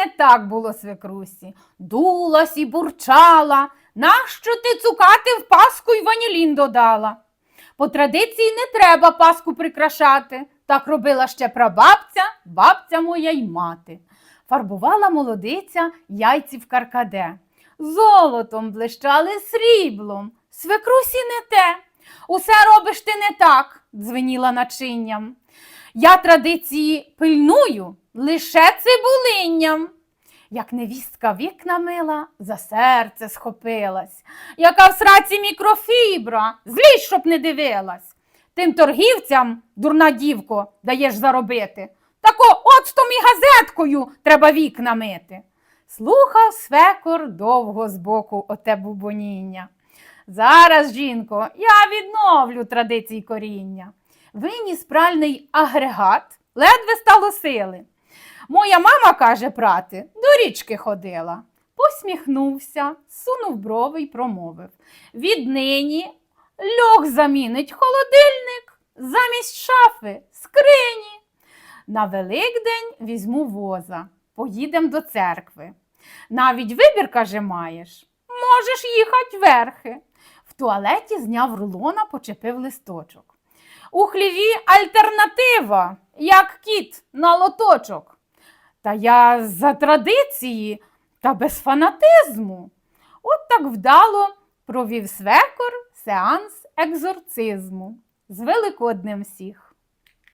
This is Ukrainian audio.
не так було свекрусі. Дулась і бурчала. Нащо ти цукати в паску й ванілін додала? По традиції не треба паску прикрашати. Так робила ще прабабця, бабця моя й мати. Фарбувала молодиця яйці в каркаде. Золотом блищали сріблом. Свекрусі не те. Усе робиш ти не так, дзвеніла начинням. Я традиції пильную лише цибулинням. Як невістка вікна мила, за серце схопилась, яка в сраці мікрофібра, злізь, щоб не дивилась. Тим торгівцям, дурна дівко, даєш заробити. Тако оцтом і газеткою треба вікна мити. Слухав свекор довго збоку оте бубоніння. Зараз, жінко, я відновлю традиції коріння. Виніс пральний агрегат, ледве стало сили. Моя мама каже, прати, до річки ходила. Посміхнувся, сунув брови й промовив. Віднині льох замінить холодильник замість шафи, скрині. На Великдень візьму воза, поїдем до церкви. Навіть вибір, каже, маєш. Можеш їхать верхи. В туалеті зняв рулона, почепив листочок. У хліві альтернатива, як кіт на лоточок. Та я за традиції та без фанатизму. От так вдало провів свекор сеанс екзорцизму. З Великоднем всіх.